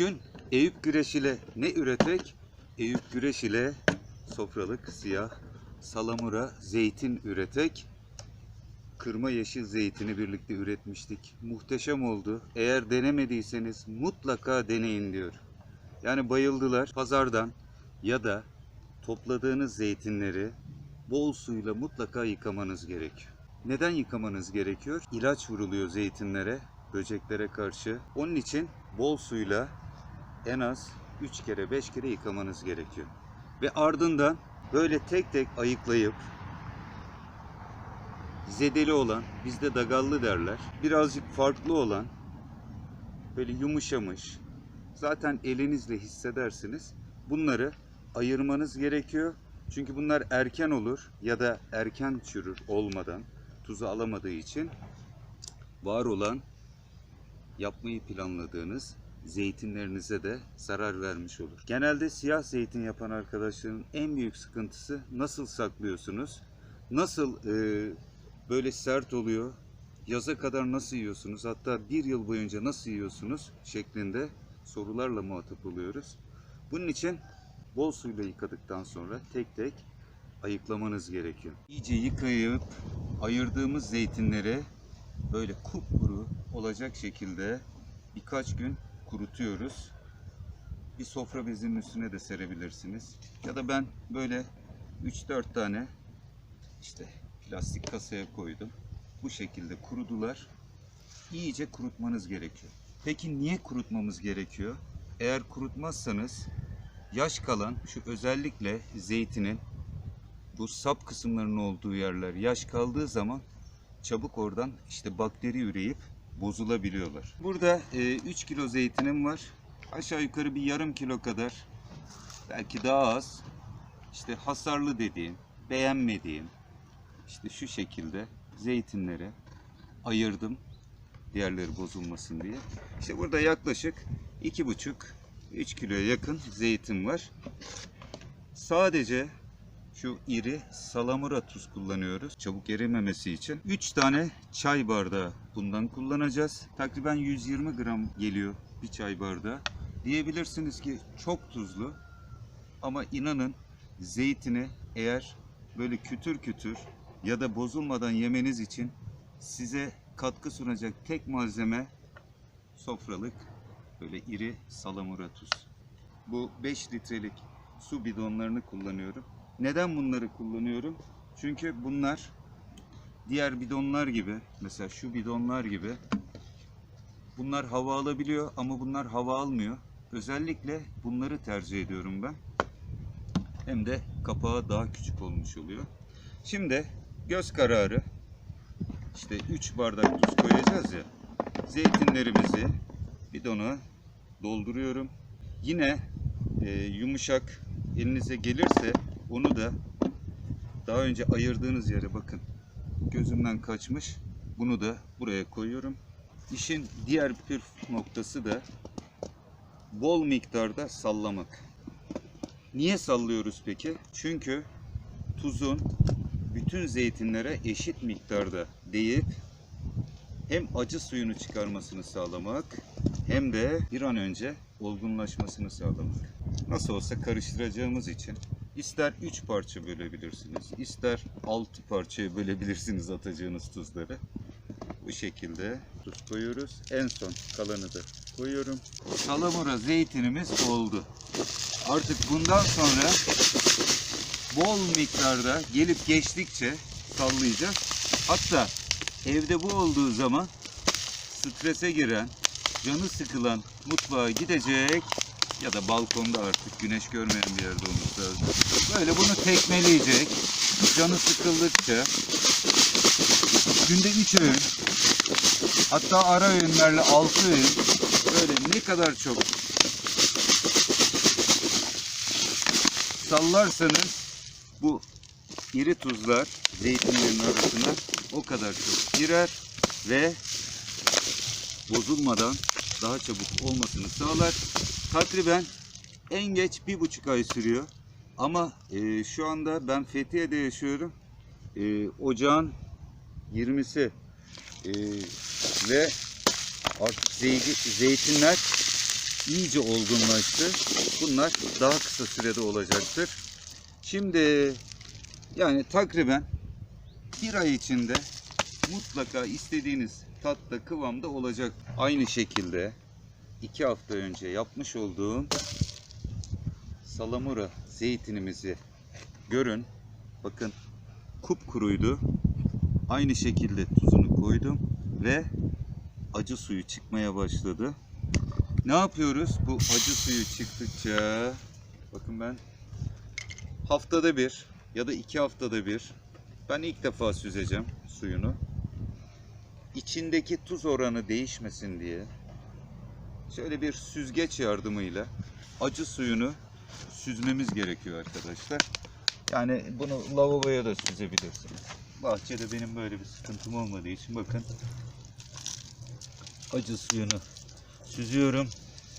Bugün Eyüp Güreş ile ne üretek? Eyüp Güreş ile sofralık siyah salamura zeytin üretek. Kırma yeşil zeytini birlikte üretmiştik. Muhteşem oldu. Eğer denemediyseniz mutlaka deneyin diyor. Yani bayıldılar. Pazardan ya da topladığınız zeytinleri bol suyla mutlaka yıkamanız gerekiyor. Neden yıkamanız gerekiyor? İlaç vuruluyor zeytinlere, böceklere karşı. Onun için bol suyla en az 3 kere 5 kere yıkamanız gerekiyor. Ve ardından böyle tek tek ayıklayıp zedeli olan, bizde dagallı derler. Birazcık farklı olan, böyle yumuşamış, zaten elinizle hissedersiniz. Bunları ayırmanız gerekiyor. Çünkü bunlar erken olur ya da erken çürür olmadan, tuzu alamadığı için var olan yapmayı planladığınız zeytinlerinize de zarar vermiş olur. Genelde siyah zeytin yapan arkadaşların en büyük sıkıntısı nasıl saklıyorsunuz? Nasıl e, böyle sert oluyor? Yaza kadar nasıl yiyorsunuz? Hatta bir yıl boyunca nasıl yiyorsunuz? şeklinde sorularla muhatap oluyoruz. Bunun için bol suyla yıkadıktan sonra tek tek ayıklamanız gerekiyor. İyice yıkayıp ayırdığımız zeytinleri böyle kupkuru olacak şekilde birkaç gün kurutuyoruz. Bir sofra bezinin üstüne de serebilirsiniz. Ya da ben böyle 3-4 tane işte plastik kasaya koydum. Bu şekilde kurudular. İyice kurutmanız gerekiyor. Peki niye kurutmamız gerekiyor? Eğer kurutmazsanız yaş kalan şu özellikle zeytinin bu sap kısımlarının olduğu yerler yaş kaldığı zaman çabuk oradan işte bakteri üreyip bozulabiliyorlar. Burada e, 3 kilo zeytinim var. Aşağı yukarı bir yarım kilo kadar belki daha az işte hasarlı dediğim, beğenmediğim işte şu şekilde zeytinleri ayırdım diğerleri bozulmasın diye. İşte burada yaklaşık 2,5-3 kiloya yakın zeytin var. Sadece şu iri salamura tuz kullanıyoruz. Çabuk erimemesi için. 3 tane çay bardağı bundan kullanacağız. Takriben 120 gram geliyor bir çay bardağı. Diyebilirsiniz ki çok tuzlu. Ama inanın zeytini eğer böyle kütür kütür ya da bozulmadan yemeniz için size katkı sunacak tek malzeme sofralık böyle iri salamura tuz. Bu 5 litrelik su bidonlarını kullanıyorum. Neden bunları kullanıyorum? Çünkü bunlar diğer bidonlar gibi, mesela şu bidonlar gibi bunlar hava alabiliyor ama bunlar hava almıyor. Özellikle bunları tercih ediyorum ben. Hem de kapağı daha küçük olmuş oluyor. Şimdi göz kararı işte 3 bardak tuz koyacağız ya. Zeytinlerimizi bidona dolduruyorum. Yine e, yumuşak elinize gelirse onu da daha önce ayırdığınız yere bakın. Gözümden kaçmış. Bunu da buraya koyuyorum. İşin diğer püf noktası da bol miktarda sallamak. Niye sallıyoruz peki? Çünkü tuzun bütün zeytinlere eşit miktarda değip hem acı suyunu çıkarmasını sağlamak hem de bir an önce olgunlaşmasını sağlamak. Nasıl olsa karıştıracağımız için ister 3 parça bölebilirsiniz, ister 6 parçaya bölebilirsiniz atacağınız tuzları. Bu şekilde tuz koyuyoruz. En son kalanı da koyuyorum. Salamura zeytinimiz oldu. Artık bundan sonra bol miktarda gelip geçtikçe sallayacağız. Hatta evde bu olduğu zaman strese giren, canı sıkılan mutfağa gidecek ya da balkonda artık güneş görmeyen bir yerde olması lazım. Böyle bunu tekmeleyecek. Canı sıkıldıkça günde 3 öğün hatta ara öğünlerle 6 öğün böyle ne kadar çok sallarsanız bu iri tuzlar zeytinlerin arasına o kadar çok girer ve bozulmadan daha çabuk olmasını sağlar. Takriben en geç bir buçuk ay sürüyor. Ama e, şu anda ben Fethiye'de yaşıyorum. E, ocağın 20'si e, ve artık zeyti- zeytinler iyice olgunlaştı. Bunlar daha kısa sürede olacaktır. Şimdi yani takriben bir ay içinde mutlaka istediğiniz tatta kıvamda olacak. Aynı şekilde iki hafta önce yapmış olduğum salamura zeytinimizi görün. Bakın kupkuruydu. Aynı şekilde tuzunu koydum ve acı suyu çıkmaya başladı. Ne yapıyoruz? Bu acı suyu çıktıkça bakın ben haftada bir ya da iki haftada bir ben ilk defa süzeceğim suyunu. İçindeki tuz oranı değişmesin diye şöyle bir süzgeç yardımıyla acı suyunu süzmemiz gerekiyor arkadaşlar. Yani bunu lavaboya da süzebilirsiniz. Bahçede benim böyle bir sıkıntım olmadığı için bakın acı suyunu süzüyorum.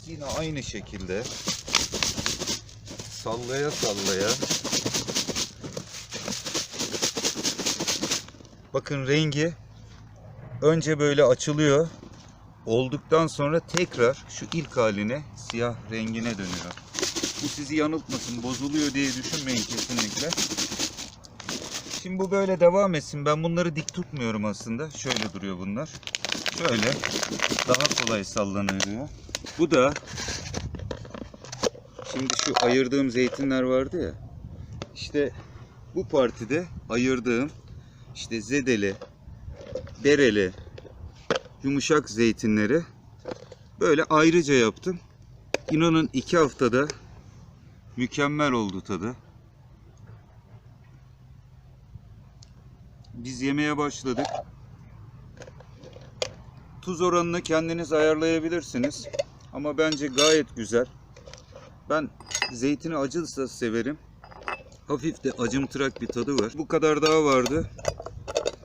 Yine aynı şekilde sallaya sallaya bakın rengi önce böyle açılıyor. Olduktan sonra tekrar şu ilk haline siyah rengine dönüyor. Bu sizi yanıltmasın, bozuluyor diye düşünmeyin kesinlikle. Şimdi bu böyle devam etsin. Ben bunları dik tutmuyorum aslında. Şöyle duruyor bunlar. Şöyle daha kolay sallanıyor. Bu da şimdi şu ayırdığım zeytinler vardı ya. İşte bu partide ayırdığım işte zedeli, bereli, yumuşak zeytinleri böyle ayrıca yaptım. İnanın iki haftada mükemmel oldu tadı. Biz yemeye başladık. Tuz oranını kendiniz ayarlayabilirsiniz. Ama bence gayet güzel. Ben zeytini acıysa severim. Hafif de acımtırak bir tadı var. Bu kadar daha vardı.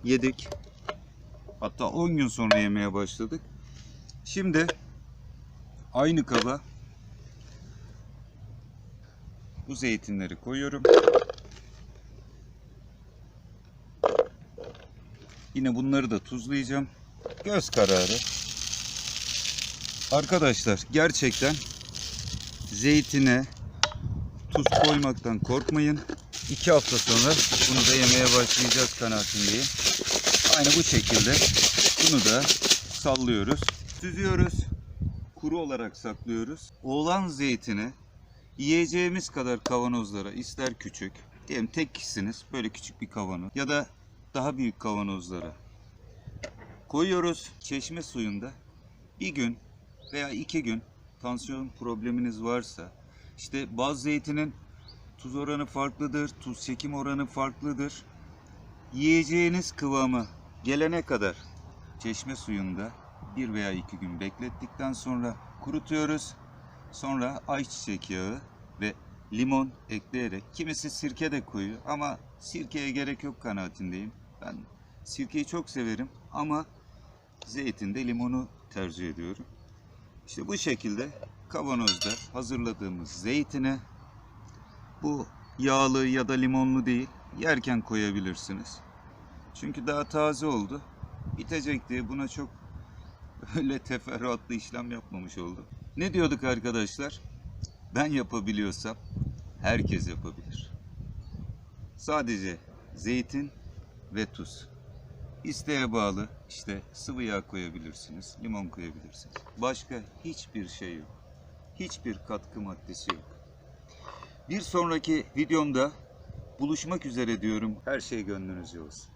Yedik. Hatta 10 gün sonra yemeye başladık. Şimdi aynı kaba bu zeytinleri koyuyorum. Yine bunları da tuzlayacağım. Göz kararı. Arkadaşlar gerçekten zeytine tuz koymaktan korkmayın. İki hafta sonra bunu da yemeye başlayacağız kanaatindeyim. Aynı bu şekilde bunu da sallıyoruz. Süzüyoruz. Kuru olarak saklıyoruz. Oğlan zeytini yiyeceğimiz kadar kavanozlara ister küçük diyelim tek kişisiniz böyle küçük bir kavanoz ya da daha büyük kavanozlara koyuyoruz çeşme suyunda bir gün veya iki gün tansiyon probleminiz varsa işte baz zeytinin tuz oranı farklıdır, tuz çekim oranı farklıdır. Yiyeceğiniz kıvamı gelene kadar çeşme suyunda bir veya iki gün beklettikten sonra kurutuyoruz. Sonra ayçiçek yağı ve limon ekleyerek kimisi sirke de koyuyor ama sirkeye gerek yok kanaatindeyim. Ben sirkeyi çok severim ama zeytinde limonu tercih ediyorum. İşte bu şekilde kavanozda hazırladığımız zeytine bu yağlı ya da limonlu değil yerken koyabilirsiniz. Çünkü daha taze oldu. Bitecek diye buna çok öyle teferruatlı işlem yapmamış oldum. Ne diyorduk arkadaşlar? Ben yapabiliyorsam herkes yapabilir. Sadece zeytin ve tuz. İsteğe bağlı işte sıvı yağ koyabilirsiniz, limon koyabilirsiniz. Başka hiçbir şey yok. Hiçbir katkı maddesi yok. Bir sonraki videomda buluşmak üzere diyorum. Her şey gönlünüzce olsun.